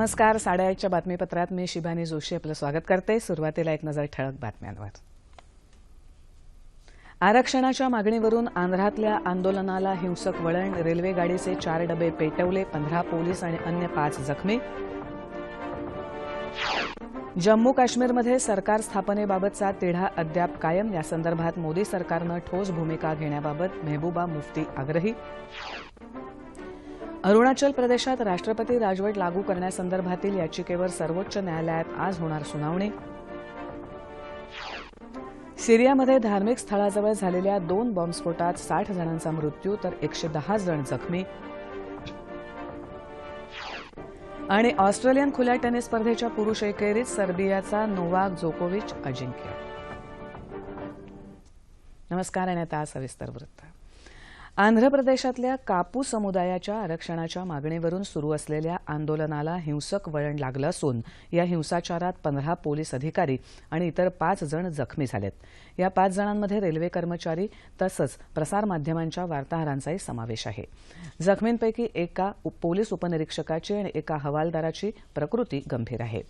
नमस्कार साडेआठच्या बातमीपत्रात मी शिबानी जोशी आपलं स्वागत करते. सुरुवातीला एक नजर ठळक बातम्यांवर. आरक्षणाच्या मागणीवरून आंध्रातल्या आंदोलनाला हिंसक वळण रेल्वे गाडीचे चार डबे पेटवले पंधरा पोलीस आणि अन्य पाच जखमी. जम्मू काश्मीरमध्ये सरकार स्थापनेबाबतचा तिढा अद्याप कायम या संदर्भात मोदी सरकारनं ठोस भूमिका घेण्याबाबत मेहबूबा मुफ्ती आग्रही. अरुणाचल प्रदेशात राष्ट्रपती राजवट लागू करण्यासंदर्भातील याचिकेवर सर्वोच्च न्यायालयात आज होणार सुनावणी. सिरियामध्ये धार्मिक स्थळाजवळ झालेल्या दोन बॉम्बस्फोटात साठ जणांचा मृत्यू तर एकशे दहा जण जखमी. आणि ऑस्ट्रेलियन खुल्या टेनिस स्पर्धेच्या पुरुष एकेरीत सर्बियाचा नोवाक जोकोविच अजिंक्य. नमस्कार आणि आता सविस्तर वृत्त. आंध्र प्रदेशातल्या कापू समुदायाच्या आरक्षणाच्या मागणीवरून सुरू असलेल्या आंदोलनाला हिंसक वळण लागलं असून या हिंसाचारात पंधरा पोलीस अधिकारी आणि इतर पाच जण जखमी झालेत. या पाच जणांमध्ये रेल्वे कर्मचारी तसंच प्रसारमाध्यमांच्या वार्ताहरांचाही समावेश आहे. जखमींपैकी एका पोलीस उपनिरीक्षकाची आणि एका हवालदाराची प्रकृती गंभीर आहे.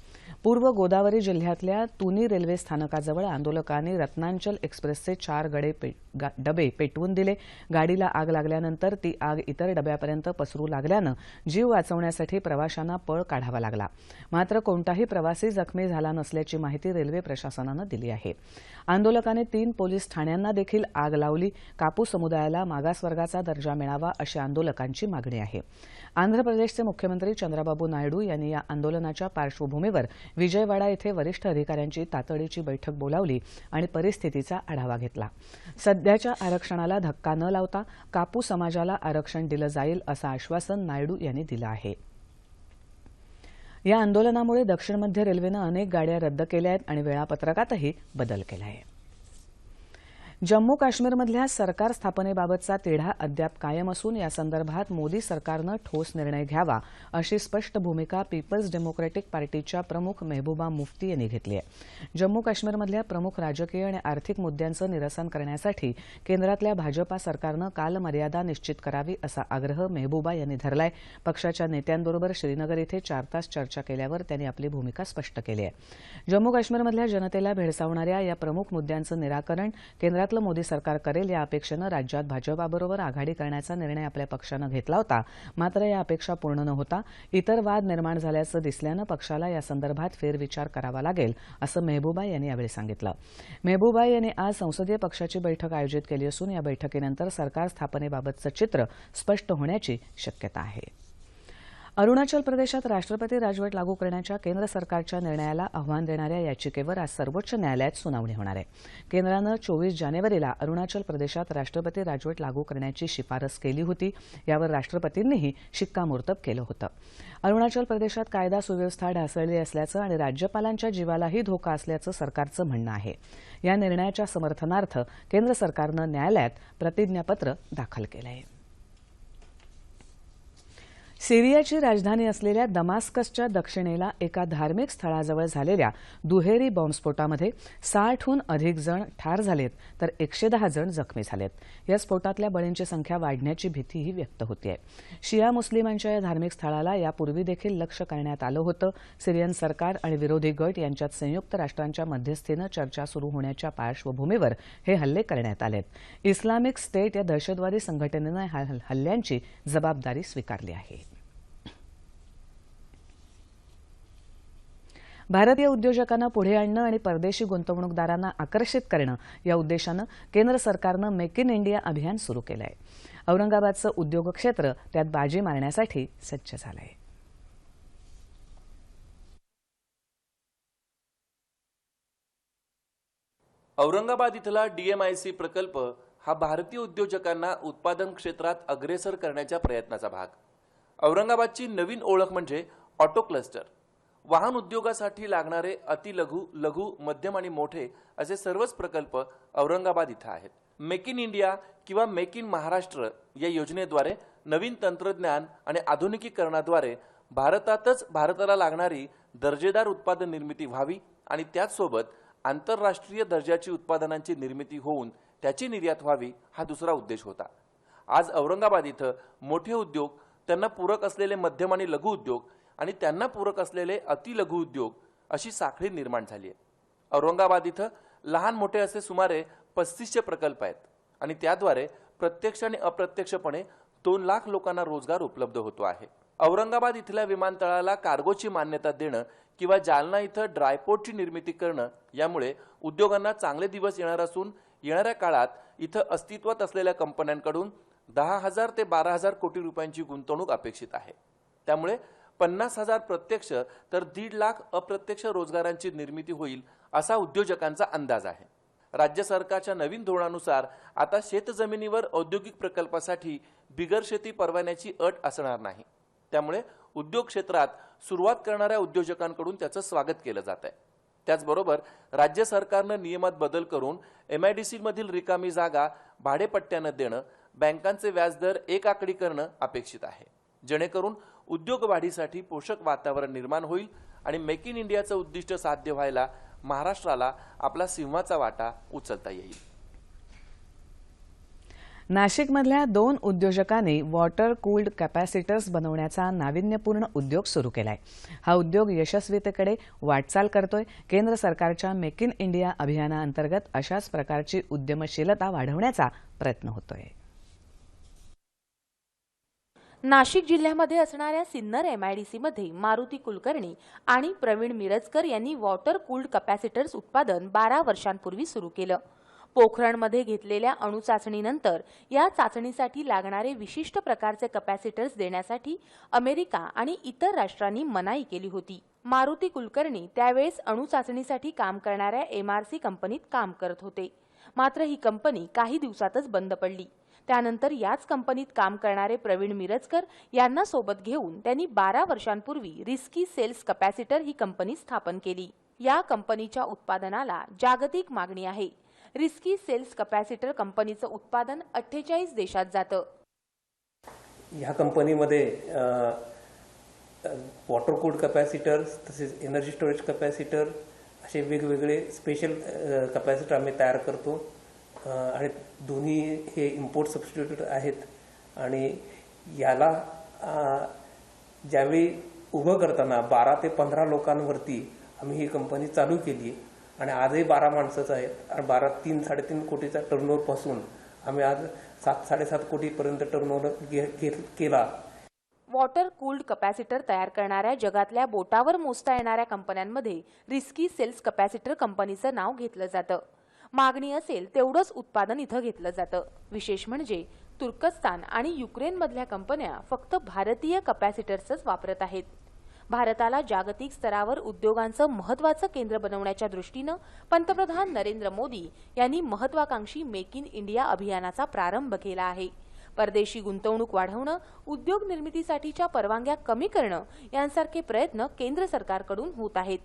पूर्व गोदावरी जिल्ह्यातल्या तुनी रेल्वे स्थानकाजवळ आंदोलकांनी रत्नांचल एक्सप्रेसचे चार गडे पे, गा, डबे पेटवून दिले. गाडीला आग लागल्यानंतर ती आग इतर डब्यापर्यंत पसरू लागल्यानं जीव वाचवण्यासाठी प्रवाशांना पळ काढावा लागला. मात्र कोणताही प्रवासी जखमी झाला नसल्याची माहिती रेल्वे प्रशासनानं दिली आहे. आंदोलकांनी तीन पोलीस ठाण्यांना देखील आग लावली. कापूस समुदायाला मागासवर्गाचा दर्जा मिळावा अशी आंदोलकांची मागणी आहे. आंध्र प्रदेशचे मुख्यमंत्री चंद्राबाबू नायडू यांनी या आंदोलनाच्या पार्श्वभूमीवर विजयवाडा येथे वरिष्ठ अधिकाऱ्यांची तातडीची बैठक बोलावली आणि परिस्थितीचा आढावा घेतला. सध्याच्या आरक्षणाला धक्का न लावता कापू समाजाला आरक्षण दिलं जाईल असं आश्वासन नायडू यांनी दिलं आहे. या आंदोलनामुळे दक्षिण मध्य रेल्वेनं अनेक गाड्या रद्द केल्या आहेत आणि वेळापत्रकातही बदल केला आहे. जम्मू काश्मीरमधल्या सरकार स्थापनेबाबतचा तिढा अद्याप कायम असून यासंदर्भात मोदी सरकारनं ठोस निर्णय घ्यावा अशी स्पष्ट भूमिका पीपल्स डेमोक्रॅटिक पार्टीच्या प्रमुख मेहबूबा मुफ्ती यांनी घेतली आहे. जम्मू काश्मीरमधल्या प्रमुख राजकीय आणि आर्थिक मुद्द्यांचं निरसन करण्यासाठी केंद्रातल्या भाजपा सरकारनं कालमर्यादा निश्चित करावी असा आग्रह मेहबूबा यांनी धरलाय. पक्षाच्या नेत्यांबरोबर श्रीनगर इथे चार तास चर्चा केल्यावर त्यांनी आपली भूमिका स्पष्ट केली आहे. जम्मू काश्मीरमधल्या जनतेला भेडसावणाऱ्या या प्रमुख मुद्द्यांचं निराकरण केंद्रात राज्यातलं मोदी सरकार करेल या अपेक्षेनं राज्यात भाजपाबरोबर आघाडी करण्याचा निर्णय आपल्या पक्षानं घेतला होता. मात्र या अपेक्षा पूर्ण न होता इतर वाद निर्माण झाल्याचं दिसल्यानं पक्षाला या संदर्भात फेरविचार करावा लागेल असं मेहबूबा यांनी यावेळी सांगितलं. मेहबूबा यांनी आज संसदीय पक्षाची बैठक आयोजित केली असून या बैठकीनंतर सरकार स्थापनेबाबतचं चित्र स्पष्ट होण्याची शक्यता आहे. अरुणाचल प्रदेशात राष्ट्रपती राजवट लागू करण्याच्या केंद्र सरकारच्या निर्णयाला आव्हान देणाऱ्या याचिकेवर आज सर्वोच्च न्यायालयात सुनावणी होणार आहे. केंद्रानं चोवीस जानेवारीला अरुणाचल प्रदेशात राष्ट्रपती राजवट लागू करण्याची शिफारस केली होती यावर राष्ट्रपतींनीही शिक्कामोर्तब केलं होतं. अरुणाचल प्रदेशात कायदा सुव्यवस्था ढासळली असल्याचं आणि राज्यपालांच्या जीवालाही धोका असल्याचं सरकारचं म्हणणं आहे. या निर्णयाच्या समर्थनार्थ केंद्र सरकारनं न्यायालयात प्रतिज्ञापत्र दाखल केलं आहे सिरियाची राजधानी असलेल्या दमास्कसच्या दक्षिणेला एका धार्मिक स्थळाजवळ झालेल्या दुहेरी बॉम्बस्फोटामध्ये साठहून अधिक जण ठार झालेत तर एकशे दहा जण जखमी झालेत. या स्फोटातल्या बळींची संख्या वाढण्याची भीतीही व्यक्त होतीये. शिया मुस्लिमांच्या या धार्मिक स्थळाला यापूर्वी देखील लक्ष करण्यात आलं होतं. सिरियन सरकार आणि विरोधी गट यांच्यात संयुक्त राष्ट्रांच्या मध्यस्थीनं चर्चा सुरू होण्याच्या पार्श्वभूमीवर हे हल्ले करण्यात आलेत. इस्लामिक स्टेट या दहशतवादी संघटनेनं हल्ल्यांची जबाबदारी स्वीकारली आहे. भारतीय उद्योजकांना पुढे आणणं आणि परदेशी गुंतवणूकदारांना आकर्षित करणं या उद्देशानं केंद्र सरकारनं मेक इन इंडिया अभियान सुरू केलं आहे औरंगाबादचं उद्योग क्षेत्र त्यात बाजी मारण्यासाठी सज्ज झालं आहे औरंगाबाद इथला डीएमआयसी प्रकल्प हा भारतीय उद्योजकांना उत्पादन क्षेत्रात अग्रेसर करण्याच्या प्रयत्नाचा भाग. औरंगाबादची नवीन ओळख म्हणजे ऑटो क्लस्टर. वाहन उद्योगासाठी लागणारे अतिलघु लघु मध्यम आणि मोठे असे सर्वच प्रकल्प औरंगाबाद इथं आहेत. मेक इन इंडिया किंवा मेक इन महाराष्ट्र या योजनेद्वारे नवीन तंत्रज्ञान आणि आधुनिकीकरणाद्वारे भारतातच भारताला लागणारी दर्जेदार उत्पादन निर्मिती व्हावी आणि त्याचसोबत आंतरराष्ट्रीय दर्जाची उत्पादनांची निर्मिती होऊन त्याची निर्यात व्हावी हा दुसरा उद्देश होता. आज औरंगाबाद इथं मोठे उद्योग त्यांना पूरक असलेले मध्यम आणि लघु उद्योग आणि त्यांना पूरक असलेले अतिलघु उद्योग अशी साखळी निर्माण झाली आहे. औरंगाबाद इथं लहान मोठे असे सुमारे पस्तीसशे प्रकल्प आहेत आणि त्याद्वारे प्रत्यक्ष आणि अप्रत्यक्षपणे दोन लाख लोकांना रोजगार उपलब्ध होतो आहे. औरंगाबाद इथल्या विमानतळाला कार्गोची मान्यता देणं किंवा जालना इथं ड्रायपोर्टची निर्मिती करणं यामुळे उद्योगांना चांगले दिवस येणार असून येणाऱ्या काळात इथं अस्तित्वात असलेल्या कंपन्यांकडून दहा हजार ते बारा हजार कोटी रुपयांची गुंतवणूक अपेक्षित आहे. त्यामुळे पन्नास हजार प्रत्यक्ष तर दीड लाख अप्रत्यक्ष रोजगारांची निर्मिती होईल असा उद्योजकांचा अंदाज आहे. राज्य सरकारच्या नवीन धोरणानुसार आता शेतजमिनीवर औद्योगिक प्रकल्पासाठी बिगर शेती परवान्याची अट असणार नाही. त्यामुळे उद्योग क्षेत्रात सुरुवात करणाऱ्या उद्योजकांकडून त्याचं स्वागत केलं जात आहे. त्याचबरोबर राज्य सरकारनं नियमात बदल करून एमआयडीसी मधील रिकामी जागा भाडेपट्ट्यानं देणं बँकांचे व्याजदर एक आकडी करणं अपेक्षित आहे. जेणेकरून उद्योग वाढीसाठी पोषक वातावरण निर्माण होईल आणि मेक इन इंडियाचं उद्दिष्ट साध्य व्हायला महाराष्ट्राला आपला सिंहाचा वाटा उचलता येईल. नाशिकमधल्या दोन उद्योजकांनी वॉटर कूल्ड कॅपॅसिटर्स बनवण्याचा नाविन्यपूर्ण उद्योग सुरू केलाय. हा उद्योग यशस्वीतेकडे वाटचाल करतोय. केंद्र सरकारच्या मेक इन इंडिया अभियानाअंतर्गत अशाच प्रकारची उद्यमशीलता वाढवण्याचा प्रयत्न होतोय. नाशिक जिल्ह्यामध्ये असणाऱ्या सिन्नर एमआयडीसीमध्ये मारुती कुलकर्णी आणि प्रवीण मिरजकर यांनी वॉटर कूल्ड कपॅसिटर्स उत्पादन बारा वर्षांपूर्वी सुरू केलं. पोखरणमध्ये घेतलेल्या अणुचाचणीनंतर या चाचणीसाठी लागणारे विशिष्ट प्रकारचे कपॅसिटर्स देण्यासाठी अमेरिका आणि इतर राष्ट्रांनी मनाई केली होती. मारुती कुलकर्णी त्यावेळेस अणुचाचणीसाठी काम करणाऱ्या एमआरसी कंपनीत काम करत होते. मात्र ही कंपनी काही दिवसातच बंद पडली. त्यानंतर याच कंपनीत काम करणारे प्रवीण मिरजकर यांना सोबत घेऊन त्यांनी बारा वर्षांपूर्वी रिस्की सेल्स कपॅसिटर ही कंपनी स्थापन केली. या कंपनीच्या उत्पादनाला जागतिक मागणी आहे. रिस्की सेल्स कपॅसिटर कंपनीचं उत्पादन अठ्ठेचाळीस देशात जातं. ह्या कंपनीमध्ये वॉटर कूल्ड कपॅसिटर तसेच एनर्जी स्टोरेज कपॅसिटर असे वेगवेगळे स्पेशल कपॅसिटर आम्ही तयार करतो. आणि दोन्ही हे इम्पोर्ट सबस्टिट्यूट आहेत. आणि याला ज्यावेळी उभं करताना बारा ते पंधरा लोकांवरती आम्ही ही कंपनी चालू केली आणि आजही बारा माणसंच आहेत. आणि बारा तीन साडेतीन कोटीचा टर्नओव्हरपासून आम्ही आज सात साडेसात कोटीपर्यंत टर्नओव्हर केला. वॉटर कूल्ड कपॅसिटर तयार करणाऱ्या जगातल्या बोटावर मोजता येणाऱ्या कंपन्यांमध्ये रिस्की सेल्स कपॅसिटर कंपनीचं नाव घेतलं जातं. मागणी असेल तेवढंच उत्पादन इथं घेतलं जातं. विशेष म्हणजे तुर्कस्तान आणि युक्रेनमधल्या कंपन्या फक्त भारतीय कपॅसिटर्सच वापरत आहेत. भारताला जागतिक स्तरावर उद्योगांचं महत्वाचं केंद्र बनवण्याच्या दृष्टीनं पंतप्रधान नरेंद्र मोदी यांनी महत्वाकांक्षी मेक इन इंडिया अभियानाचा प्रारंभ केला आहे. परदेशी गुंतवणूक वाढवणं उद्योग निर्मितीसाठीच्या परवानग्या कमी करणं यांसारखे प्रयत्न केंद्र सरकारकडून होत आहेत.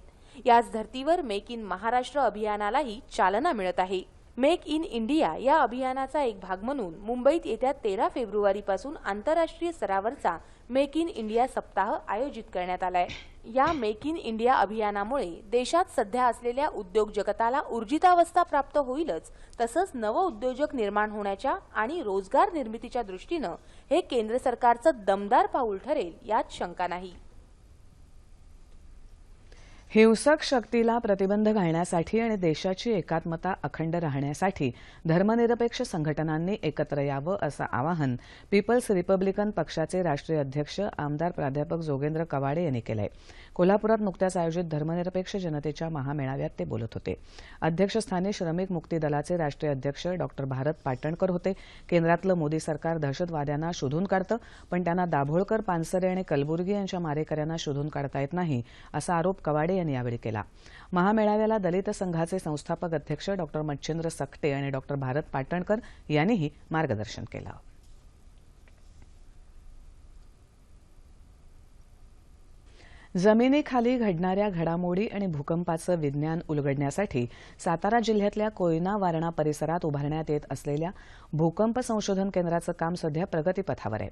याच धर्तीवर मेक इन महाराष्ट्र अभियानालाही चालना मिळत आहे. मेक इन इंडिया या अभियानाचा एक भाग म्हणून मुंबईत येत्या तेरा फेब्रुवारीपासून आंतरराष्ट्रीय स्तरावरचा मेक इन इंडिया सप्ताह आयोजित करण्यात आलाय. या मेक इन इंडिया अभियानामुळे देशात सध्या असलेल्या उद्योग जगताला ऊर्जितावस्था प्राप्त होईलच तसंच नवउद्योजक निर्माण होण्याच्या आणि रोजगार निर्मितीच्या दृष्टीनं हे केंद्र सरकारचं दमदार पाऊल ठरेल यात शंका नाही. हिंसक शक्तीला प्रतिबंध घालण्यासाठी आणि देशाची एकात्मता अखंड राहण्यासाठी धर्मनिरपेक्ष संघटनांनी एकत्र यावं असं आवाहन पीपल्स रिपब्लिकन पक्षाचे राष्ट्रीय अध्यक्ष आमदार प्राध्यापक जोगेंद्र कवाडे यांनी केलंय. कोल्हापुरात नुकत्याच आयोजित धर्मनिरपेक्ष जनतेच्या महामेळाव्यात ते बोलत होते. अध्यक्षस्थानी श्रमिक मुक्ती दलाचे राष्ट्रीय अध्यक्ष डॉक्टर भारत पाटणकर होते. केंद्रातलं मोदी सरकार दहशतवाद्यांना शोधून काढतं पण त्यांना दाभोळकर पानसरे आणि कलबुर्गी यांच्या मारेकऱ्यांना शोधून काढता येत नाही असा आरोप कवाडे यांनी यावेळी केला. महामेळाव्याला दलित संघाचे संस्थापक अध्यक्ष डॉ मच्छिंद्र सकटे आणि डॉक्टर भारत पाटणकर यांनीही मार्गदर्शन केलं. जमिनीखाली घडणाऱ्या घडामोडी आणि भूकंपाचं विज्ञान उलगडण्यासाठी सातारा जिल्ह्यातल्या कोयना वारणा परिसरात उभारण्यात येत असलेल्या भूकंप संशोधन केंद्राचं काम सध्या प्रगतीपथावर आहे.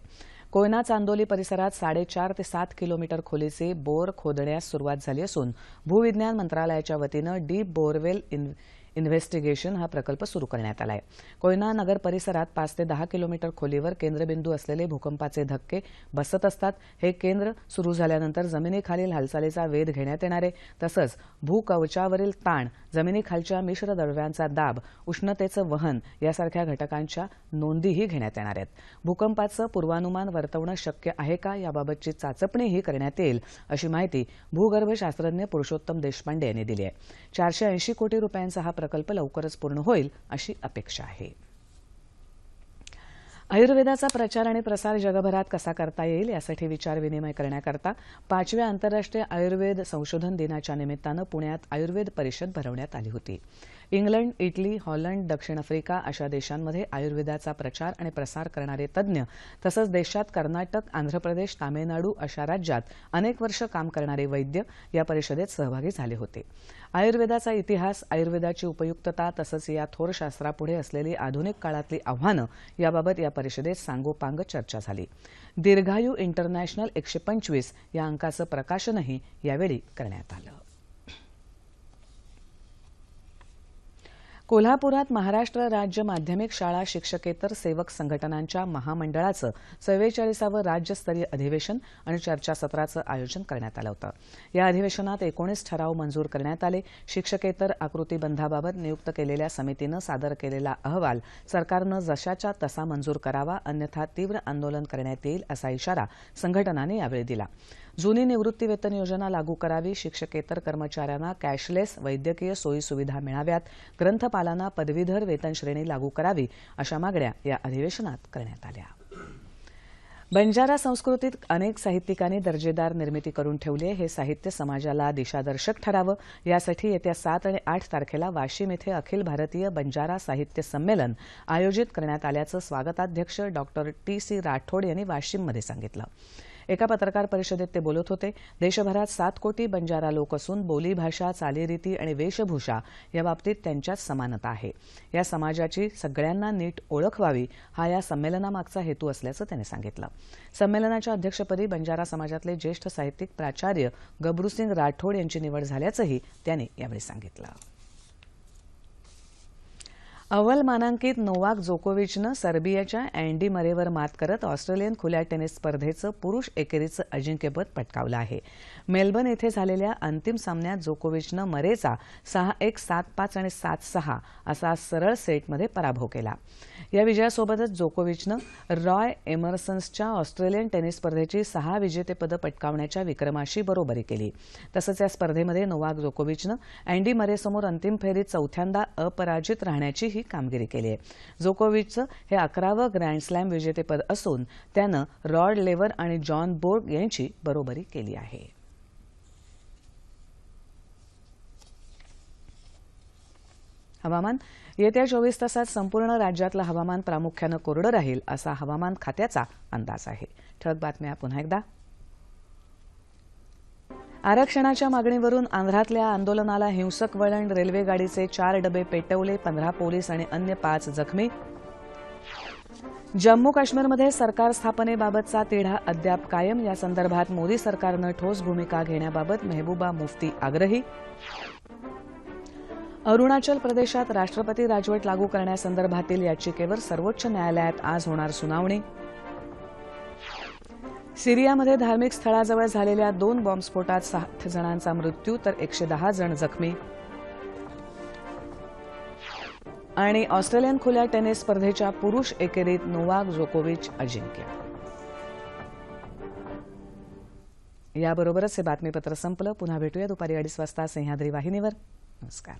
कोयना चांदोली परिसरात साडेचार ते सात किलोमीटर खोलीचे बोर खोदण्यास सुरुवात झाली असून भूविज्ञान मंत्रालयाच्या वतीनं डीप बोरवेल इन इन्व्हेस्टिगेशन हा प्रकल्प सुरू करण्यात आला आहे कोयना नगर परिसरात पाच ते दहा किलोमीटर खोलीवर केंद्रबिंदू असलेले भूकंपाचे धक्के बसत असतात. हे केंद्र सुरू झाल्यानंतर जमिनीखालील हालचालीचा वेध घेण्यात येणार आहे. तसंच भूकवचावरील ताण जमिनीखालच्या मिश्र द्रव्यांचा दाब उष्णतेचं वहन यासारख्या घटकांच्या नोंदीही घेण्यात येणार आहेत. भूकंपाचं पूर्वानुमान वर्तवणं शक्य आहे का याबाबतची चाचपणीही करण्यात येईल अशी माहिती भूगर्भशास्त्रज्ञ पुरुषोत्तम देशपांडे यांनी दिली आहे. चारशे ऐंशी कोटी रुपयांचा हा प्रकल्प लवकरच पूर्ण होईल अशी अपेक्षा आहे. आयुर्वेदाचा प्रचार आणि प्रसार जगभरात कसा करता येईल यासाठी विचारविनिमय करण्याकरता पाचव्या आंतरराष्ट्रीय आयुर्वेद संशोधन दिनाच्या निमित्तानं पुण्यात आयुर्वेद परिषद भरवण्यात आली होती. इंग्लंड इटली हॉलंड दक्षिण आफ्रिका अशा देशांमध्ये आयुर्वेदाचा प्रचार आणि प्रसार करणारे तज्ज्ञ तसंच देशात कर्नाटक आंध्र प्रदेश तामिळनाडू अशा राज्यात अनेक वर्ष काम करणारे वैद्य या परिषदेत सहभागी झाले होते. आयुर्वेदाचा इतिहास आयुर्वेदाची उपयुक्तता तसंच या थोर शास्त्रापुढे असलेली आधुनिक काळातली आव्हानं याबाबत या परिषदेत सांगोपांग चर्चा झाली. दीर्घायू इंटरनॅशनल एकशे पंचवीस या अंकाचं प्रकाशनही यावेळी करण्यात आलं. कोल्हापुरात महाराष्ट्र राज्य माध्यमिक शाळा शिक्षकेतर सेवक संघटनांच्या महामंडळाचं चव्वेचाळीसावं राज्यस्तरीय अधिवेशन आणि चर्चासत्राचं आयोजन करण्यात आलं होतं. या अधिवेशनात एकोणीस ठराव मंजूर करण्यात आले. शिक्षकेतर आकृतीबंधाबाबत नियुक्त केलेल्या समितीनं सादर केलेला अहवाल सरकारनं जशाच्या तसा मंजूर करावा अन्यथा तीव्र आंदोलन करण्यात येईल असा इशारा संघटनांनी यावेळी दिला. जुनी निवृत्ती वेतन योजना लागू करावी शिक्षकेतर कर्मचाऱ्यांना कॅशलेस वैद्यकीय सोयी सुविधा मिळाव्यात ग्रंथपालांना पदवीधर वेतन श्रेणी लागू करावी अशा मागण्या या अधिवेशनात करण्यात आल्या. बंजारा संस्कृतीत अनेक साहित्यिकांनी दर्जेदार निर्मिती करून ठेवली आहे. हे साहित्य समाजाला दिशादर्शक ठरावं. यासाठी येत्या सात आणि आठ तारखेला वाशिम इथे अखिल भारतीय बंजारा साहित्य संमेलन आयोजित करण्यात आल्याचं स्वागताध्यक्ष डॉक्टर टी सी राठोड यांनी वाशिममध्ये सांगितलं. एका पत्रकार परिषदेत ते बोलत होते देशभरात सात कोटी बंजारा लोक असून बोलीभाषा चालीरीती आणि वेशभूषा याबाबतीत त्यांच्यात समानता आहे. या समाजाची सगळ्यांना नीट ओळख व्हावी हा या संमेलनामागचा हेतू असल्याचं त्यांनी सांगितलं. संमेलनाच्या अध्यक्षपदी बंजारा समाजातले ज्येष्ठ साहित्यिक प्राचार्य गबरूसिंग राठोड यांची निवड झाल्याचंही त्यांनी यावेळी सांगितलं. अव्वल मानांकित नोवाक जोकोविचनं सर्बियाच्या अँडी मरेवर मात करत ऑस्ट्रेलियन खुल्या टेनिस स्पर्धेचं पुरुष एकेरीचं अजिंक्यपद पटकावलं आहे. मेलबर्न येथे झालेल्या अंतिम सामन्यात जोकोविचनं मरेचा सहा एक सात पाच आणि सात सहा असा सरळ सेटमध्ये पराभव केला. या विजयासोबतच जोकोविचनं रॉय एमर्सन्सच्या ऑस्ट्रेलियन टेनिस स्पर्धेची सहा विजेतेपदं पटकावण्याच्या विक्रमाशी बरोबरी केली. तसंच या स्पर्धेमध्ये नोवाक जोकोविचनं अँडी मरेसमोर अंतिम फेरीत चौथ्यांदा अपराजित राहण्याची ही कामगिरी केली आहे. जोकोविचचं हे अकरावं ग्रँडस्लॅम विजेतेपद असून त्यानं रॉड लेवर आणि जॉन बोर्ग यांची बरोबरी केली आहे. हवामान येत्या चोवीस तासात संपूर्ण राज्यातलं हवामान प्रामुख्यानं कोरडं राहील असा हवामान खात्याचा अंदाज आहे. ठळक बातम्या पुन्हा एकदा. आरक्षणाच्या मागणीवरून आंध्रातल्या आंदोलनाला हिंसक वळण रेल्वेगाडीचे चार डबे पेटवले पंधरा पोलीस आणि अन्य पाच जखमी. जम्मू काश्मीरमध्ये सरकार स्थापनेबाबतचा तिढा अद्याप कायम. या संदर्भात मोदी सरकारनं ठोस भूमिका घेण्याबाबत मेहबूबा मुफ्ती आग्रही. अरुणाचल प्रदेशात राष्ट्रपती राजवट लागू करण्यासंदर्भातील याचिकेवर सर्वोच्च न्यायालयात आज होणार सुनावणी. सिरियामध्ये धार्मिक स्थळाजवळ झालेल्या दोन बॉम्बस्फोटात सात जणांचा मृत्यू तर एकशे दहा जण जखमी. आणि ऑस्ट्रेलियन खुल्या टेनिस स्पर्धेच्या पुरुष एकेरीत नोवाक जोकोविच अजिंक्य. याबरोबरच हे बातमीपत्र संपलं. पुन्हा भेटूया दुपारी अडीच वाजता. सह्याद्री वाहिनीवर. नमस्कार.